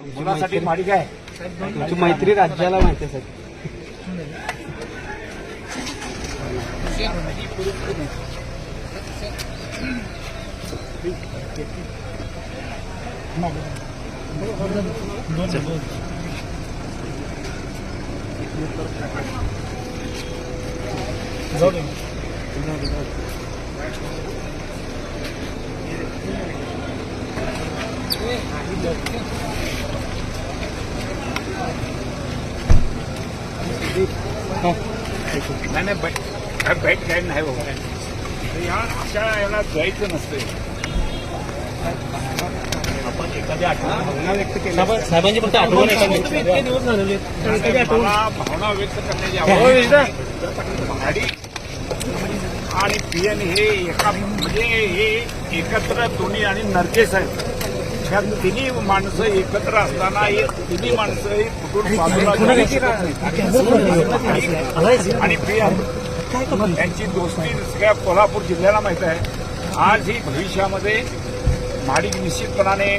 मुलासाठी माडी काय? तुमची मैत्री राज्याला माहिती आहे सर नाही नाही बैठ बैठ काय नाही बाबा या अशा याला जायचं नसतं आपण एखाद्या आठवण भावना व्यक्त केल्या साहेबांची फक्त आठवण आहे मला भावना व्यक्त करण्याची आवड भाडी आणि पियन हे एका म्हणजे हे एकत्र दोन्ही आणि नरकेस आहेत ह्या तिन्ही माणसं एकत्र असताना हे तिन्ही माणसं हे कुठून बाजूला. आणि यांची दोस्ती सगळ्या कोल्हापूर जिल्ह्याला माहीत आहे. आज ही भविष्यामध्ये महाडिक निश्चितपणाने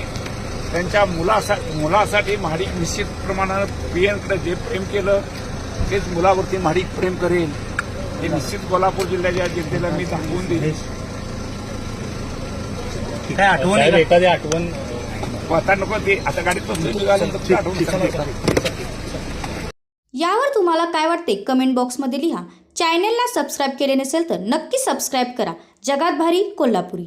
त्यांच्या मुलासा मुलासाठी महाडिक निश्चित प्रमाणानं पियनकडे जे प्रेम केलं तेच मुलावरती महाडिक प्रेम करेल. हे निश्चित कोल्हापूर जिल्ह्याच्या जनतेला मी दाखवून दिले काय आठवण एखादी आठवण आता नको ते आता गाडीत यावर तुम्हाला काय वाटते? कमेंट बॉक्समध्ये लिहा. चॅनेलला सबस्क्राईब केले नसेल तर नक्की सबस्क्राईब करा. जगात भारी कोल्हापुरी.